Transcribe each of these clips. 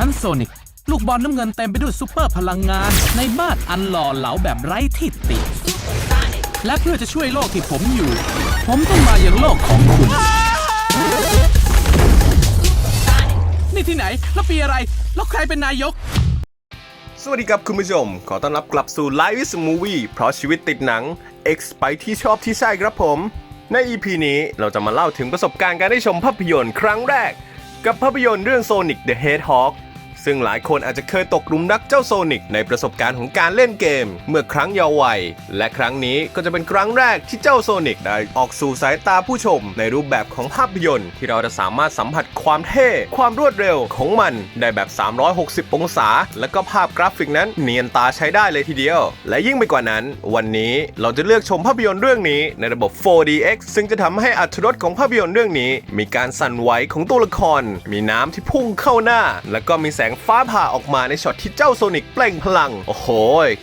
ฉันโซนิกลูกบอลน้ำเงินเต็มไปด้วยซูเปอร์พลังงาน ในบ้านอันหล่อเหลาแบบไร้ที่ติและเพื่อจะช่วยโลกที่ผมอยู่ ผมต้องมาอย่างโลกของคุณ นี่ที่ไหน แล้วปีอะไร แล้วใครเป็นนายก สวัสดีครับคุณผู้ชม ขอต้อนรับกลับสู่ Live is Movie เพราะชีวิตติดหนัง X ไปที่ชอบที่ใช่ครับผม ใน EP นี้เราจะมาเล่าถึงประสบการณ์การได้ชมภาพยนตร์ครั้งแรก กับภาพยนตร์เรื่อง Sonic the Hedgehog ซึ่งหลายคนอาจจะเคยตกหลุมรักเจ้าโซนิกในประสบการณ์ของการเล่นเกม เมื่อครั้งเยาว์วัย และครั้งนี้ก็จะเป็นครั้งแรกที่เจ้าโซนิกได้ออกสู่สายตาผู้ชม ในรูปแบบของภาพยนตร์ ที่เราจะสามารถสัมผัสความเท่ ความรวดเร็วของมันได้แบบ 360 องศา และก็ภาพกราฟิกนั้นเนียนตาใช้ได้เลยทีเดียว และยิ่งไปกว่านั้น วันนี้เราจะเลือกชมภาพยนตร์เรื่องนี้ในระบบ 4DX ซึ่งจะทำให้อรรถรสของภาพยนตร์เรื่องนี้ มีการสั่นไหวของตัวละคร มีน้ำที่พุ่งเข้าหน้า แล้วก็มีแสงฟ้าผ่าออกมาในช็อตที่เจ้าโซนิกเปล่งพลัง โอ้โห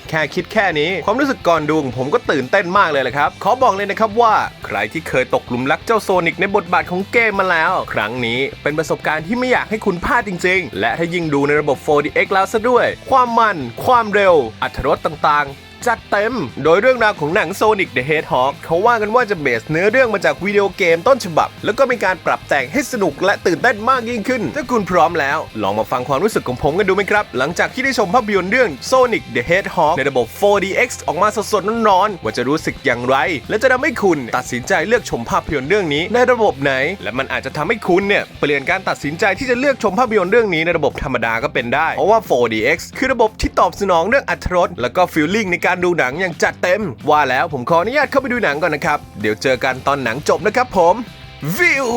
แค่คิดแค่นี้ ความรู้สึกก่อนดูของผมก็ตื่นเต้นมากเลยแหละครับ ขอบอกเลยนะครับว่า ใครที่เคยตกหลุมรักเจ้าโซนิกในบทบาทของเกมมาแล้ว ครั้งนี้เป็นประสบการณ์ที่ไม่อยากให้คุณพลาดจริง ๆ และถ้ายิ่งดูในระบบ 4DX แล้วซะด้วย ความมัน ความเร็วอรรถรสต่างๆ จัดเต็ม โดยเรื่องราวของหนัง Sonic the Hedgehog เขาว่ากันว่าจะเบสเนื้อเรื่องมาจากวิดีโอเกมต้นฉบับ แล้วก็มีการปรับแต่งให้สนุกและตื่นเต้นมากยิ่งขึ้น ถ้าคุณพร้อมแล้ว ลองมาฟังความรู้สึกของผมกันดูไหมครับ หลังจากที่ได้ชมภาพยนตร์เรื่อง Sonic the Hedgehog ในระบบ 4DX ออกมาสดๆร้อนๆว่าจะรู้สึกอย่างไร และจะทำให้คุณตัดสินใจเลือกชมภาพยนตร์เรื่องนี้ในระบบไหน และมันอาจจะทำให้คุณเนี่ยเปลี่ยนการตัดสินใจที่จะเลือกชมภาพยนตร์เรื่องนี้ในระบบธรรมดาก็เป็นได้ เพราะว่า 4DX คือระบบที่ตอบสนองเรื่องอรรถรสแล้วก็ฟีลลิ่งในการการดูหนังอย่างจัดเต็ม ว่าแล้วผมขออนุญาตเข้าไปดูหนังก่อนนะครับ เดี๋ยวเจอกันตอนหนังจบนะครับผม วิว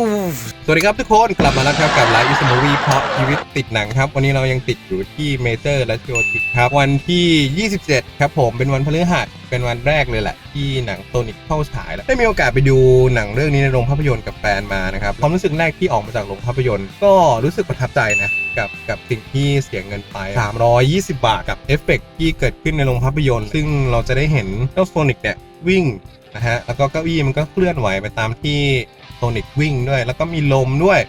สวัสดีครับทุกคนกลับมาแล้วครับกับไลฟ์อิส o ม i ีเพราะชีวิตติดหนังครับ วันนี้เรายังติดอยู่ที่เมเจอร์และโอติกครับ วันที่ 27 ครับผมเป็นวันพฤหัสเป็นวันแรกเลยแหละ ที่หนังโซนิกเข้าฉายแล้วได้มีโอกาสไปดูหนังเรื่องนี้ในโรงภาพยนตร์กับแฟนมานะครับความรู้สึกแรกที่ออกมาจากโรงภาพยนตร์ ก็รู้สึกประทับใจนะกับกับสิ่งที่เสียเงินไป 320 บาทกับเอฟเฟกต์ที่เกิดขึ้นในโรงภาพยนตร์ ซึ่งเราจะได้เห็นเจ้าโซนิกเนี่ยวิ่งนะฮะแล้วก็เก้าอี้มันก็เคลื่อนไหวไปตามที่ โซนิกวิ่งด้วย แล้วก็มีลมด้วย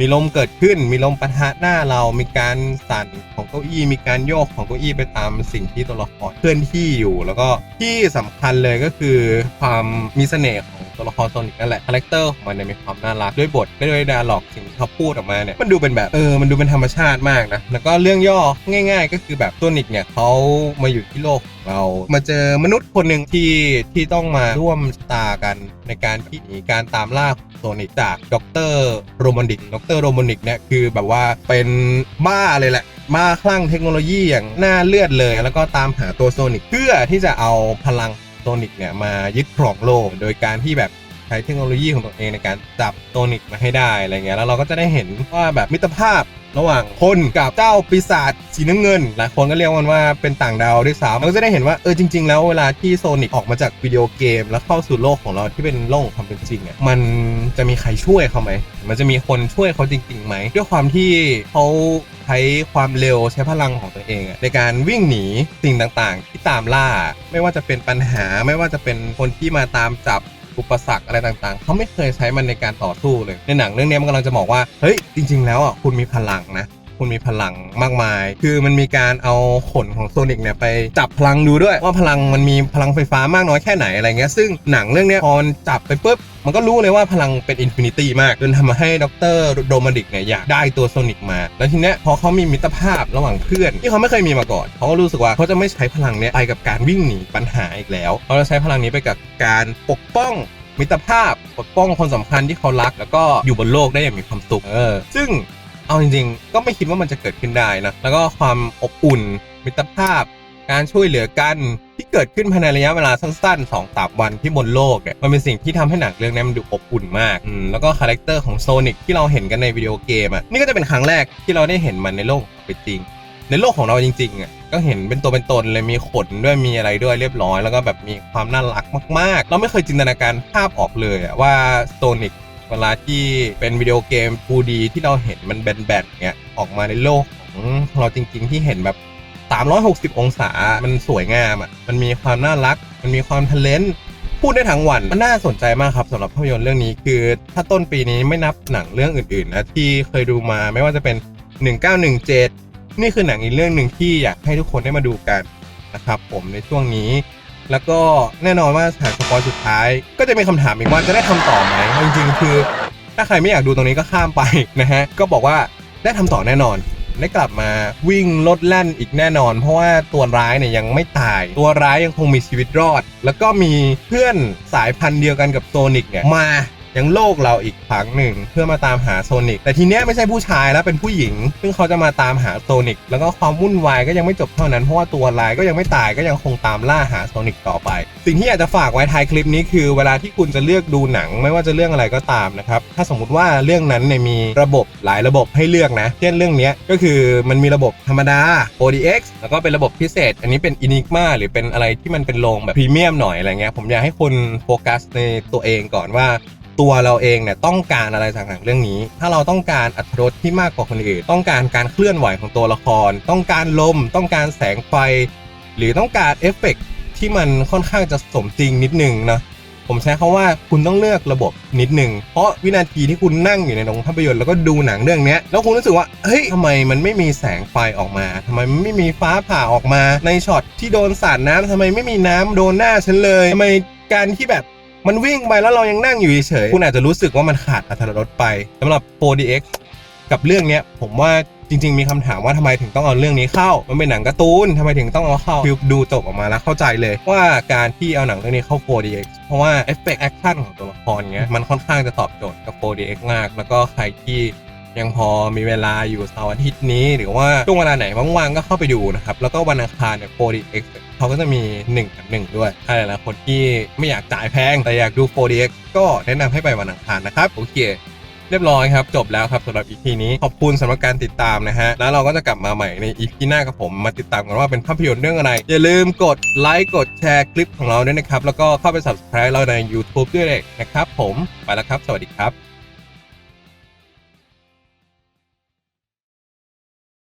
มีลมเกิดขึ้น มีลมปะทะหน้าเรา มีการสั่นของเก้าอี้ มีการโยกของเก้าอี้ไปตามสิ่งที่ตัวละครเคลื่อนที่อยู่ แล้วก็ที่สำคัญเลยก็คือความมีเสน่ห์ของ ตัวละครโซนิกนั่นแหละคาแรคเตอร์ของมันเนี่ยมีความน่ารักด้วยบทด้วยดาร์ล็อกสิ่งที่เขาพูดออกมาเนี่ยมันดูเป็นแบบเออมันดูเป็นธรรมชาติมากนะแล้วก็เรื่องย่อง่าย ๆ ก็คือแบบโซนิกเนี่ยเขามาอยู่ที่โลกเรามาเจอมนุษย์คนหนึ่งที่ที่ต้องมาร่วมชะตากันในการที่หนีการตามล่าโซนิกจากด็อกเตอร์โรมานดิกดรโรมานดิกเนี่ยคือแบบว่าเป็นบ้าเลยแหละมาคลั่งเทคโนโลยีอย่างน่าเลือดเลย แล้วก็ตามหาตัวโซนิกเพื่อที่จะเอาพลัง โซนิกเนี่ยมายึดครองโลก โดยการที่แบบใช้เทคโนโลยีของตัวเองในการจับโซนิกมาให้ได้อะไรเงี้ยแล้วเราก็จะได้เห็นว่าแบบมิตรภาพ ระหว่างคนกับเจ้าปีศาจสีน้ำเงินหลายคนก็เรียกมันว่าเป็นต่างดาวด้วยซ้ำเราก็จะได้เห็นว่าเออจริง ๆ แล้วเวลาที่โซนิกออกมาจากวิดีโอเกม แล้วเข้าสู่โลกของเราที่เป็นโลกของความเป็นจริงอะมันจะมีใครช่วยเขาไหมมันจะมีคนช่วยเขาจริงๆไหมด้วยความที่เขาใช้ความเร็วใช้พลังของตัวเองในการวิ่งหนีสิ่งต่างๆ ที่ตามล่า ไม่ว่าจะเป็นปัญหาไม่ว่าจะเป็นคนที่มาตามจับ อุปสรรคอะไรต่างๆ เขาไม่เคยใช้มันในการต่อสู้เลย ในหนังเรื่องนี้มันกำลังจะบอกว่า เฮ้ย จริง ๆ แล้วอะคุณมีพลังนะ คุณมีพลังมากมาย คือมันมีการเอาขนของโซนิกเนี่ยไปจับพลังดูด้วยว่าพลังมันมีพลังไฟฟ้ามากน้อยแค่ไหนอะไรเงี้ยซึ่งหนังเรื่องเนี้ยพอจับไปปุ๊บมันก็รู้เลยว่าพลังเป็นอินฟินิตี้มาก จนทำให้ดรโดมาดิกเนี่ยอยากได้ตัวโซนิกมา แล้วทีเนี้ยพอเขามีมิตรภาพระหว่างเพื่อน ที่เขาไม่เคยมีมาก่อน เขาก็รู้สึกว่าเขาจะไม่ใช้พลังเนี้ยไปกับการวิ่งหนีปัญหาอีกแล้วเขาจะใช้พลังนี้ไปกับการปกป้องมิตรภาพปกป้องคนสำคัญที่เขารัก แล้วก็อยู่บนโลกได้อย่างมีความสุขเออซึ่ง เอาจริงๆ ก็ไม่คิดว่ามันจะเกิดขึ้นได้นะ แล้วก็ความอบอุ่น มิตรภาพ การช่วยเหลือกันที่เกิดขึ้นภายในระยะเวลาสั้นๆ2อสวันที่บนโลกเนี่ยมันเป็นสิ่งที่ทำให้หนังเรื่องนี้มันดูอบอุ่นมากมแล้วก็คาแรคเตอร์ของโซนิกที่เราเห็นกันในวิดีโอเกมอะนี่ก็จะเป็นครั้งแรกที่เราได้เห็นมันในโลกของเป็นจริง ในโลกของเราจริงๆอะก็เห็นเป็นตัวเป็นตนเลยมีขนด้วยมีอะไรด้วยเรียบร้อย แล้วก็แบบมีความน่ารักมาก ๆ เราไม่เคยจินตนาการภาพออกเลยว่าโซนิก เวลาที่เป็นวิดีโอเกม 2D ที่เราเห็นมันแบนๆเงี้ยออกมาในโลกของเราจริง ๆ ที่เห็นแบบ 360 องศา มันสวยงามอะ มันมีความน่ารัก มันมีความทะเลนพูดได้ทั้งวัน มันน่าสนใจมากครับสำหรับภาพยนตร์เรื่องนี้ คือ ถ้าต้นปีนี้ไม่นับหนังเรื่องอื่นๆนะที่เคยดูมาไม่ว่าจะเป็น 1917 นี่คือหนังอีกเรื่องหนึ่งที่อยากให้ทุกคนได้มาดูกันนะครับผมในช่วงนี้ แล้วก็แน่นอนว่าฉากสปอยสุดท้าย ก็จะมีคำถามอีกว่าจะได้ทำต่อไหมจริงๆ คือ ถ้าใครไม่อยากดูตรงนี้ก็ข้ามไปนะฮะก็บอกว่าได้ทำต่อแน่นอนได้กลับมาวิ่งลดแล่นอีกแน่นอน เพราะว่าตัวร้ายเนี่ยยังไม่ตาย ตัวร้ายยังคงมีชีวิตรอด แล้วก็มีเพื่อนสายพันธุ์เดียวกันกับโซนิกเนี่ยมา ยังโลกเราอีกครั้งหนึ่ง เพื่อมาตามหาโซนิกแต่ทีเนี้ยไม่ใช่ผู้ชายแล้วเป็นผู้หญิง ซึ่งเขาจะมาตามหาโซนิกแล้วก็ความวุ่นวายก็ยังไม่จบเท่านั้นเพราะว่าตัวร้ายก็ยังไม่ตายก็ยังคงตามล่าหาโซนิกต่อไป สิ่งที่อยากจะฝากไว้ท้ายคลิปนี้คือ เวลาที่คุณจะเลือกดูหนัง ไม่ว่าจะเรื่องอะไรก็ตามนะครับถ้าสมมุติว่าเรื่องนั้นเนี่ยมีระบบหลายระบบให้เลือกนะเช่นเรื่องนี้ก็คือมันมีระบบธรรมดา 4DX แล้วก็เป็นระบบพิเศษ อันนี้เป็น Enigma หรือเป็นอะไรที่มันเป็นโรงแบบพรีเมียมหน่อยอะไรเงี้ยผมอยากให้คนโฟกัสในตัวเองก่อนว่า ตัวเราเองเนี่ยต้องการอะไรจากหนังเรื่องนี้ ถ้าเราต้องการอัตรสที่มากกว่าคนอื่น ต้องการการเคลื่อนไหวของตัวละคร ต้องการลม ต้องการแสงไฟ หรือต้องการเอฟเฟกต์ที่มันค่อนข้างจะสมจริงนิดนึงนะผมใช้คาว่าคุณต้องเลือกระบบนิดนึง เพราะวินาทีที่คุณนั่งอยู่ในโรงภาพยนตร์แล้วก็ดูหนังเรื่องนี้แล้วคุณรู้สึกว่าเฮ้ยทำไมมันไม่มีแสงไฟออกมาทำไมมันไม่มีฟ้าผ่าออกมาในช็อตที่โดนสาดน้ำทำไมไม่มีน้ำโดนหน้าฉันเลยทำไมการที่แบบ มันวิ่งไปแล้วเรายังนั่งอยู่เฉยๆคุณอาจจะรู้สึกว่ามันขาดอรรถรสไปสำหรับ 4DX กับเรื่องเนี้ยผมว่าจริง ๆ มีคำถามว่าทำไมถึงต้องเอาเรื่องนี้เข้า มันเป็นหนังการ์ตูนทำไมถึงต้องเอาเข้าคือดูจบออกมาแล้วเข้าใจเลยว่าการที่เอาหนังเรื่องนี้เข้า 4DX เพราะว่าเอฟเฟกต์แอคชั่นของตัวละครเงี้ยมันค่อนข้างจะตอบโจทย์กับ 4DX มาก แล้วก็ใครที่ ยังพอมีเวลาอยู่เสาร์อาทิตย์นี้ หรือว่าช่วงเวลาไหนว่างๆก็เข้าไปดูนะครับ แล้วก็วันอังคารเนี่ย 4DX เขาก็จะมี1กับ1ด้วยถ้าหลายคนที่ไม่อยากจ่ายแพงแต่อยากดู 4DX ก็แนะนำให้ไปวันอังคารนะครับโอเคเรียบร้อยครับ จบแล้วครับสำหรับ EP นี้ ขอบคุณสำหรับการติดตามนะฮะ แล้วเราก็จะกลับมาใหม่ใน EP หน้ากับผมมาติดตามกันว่าเป็นภาพยนตร์เรื่องอะไร อย่าลืมกดไลค์กดแชร์คลิปของเราด้วยนะครับ แล้วก็เข้าไป subscribe เราใน YouTube ด้วยนะครับผม ไปแล้วครับ สวัสดีครับ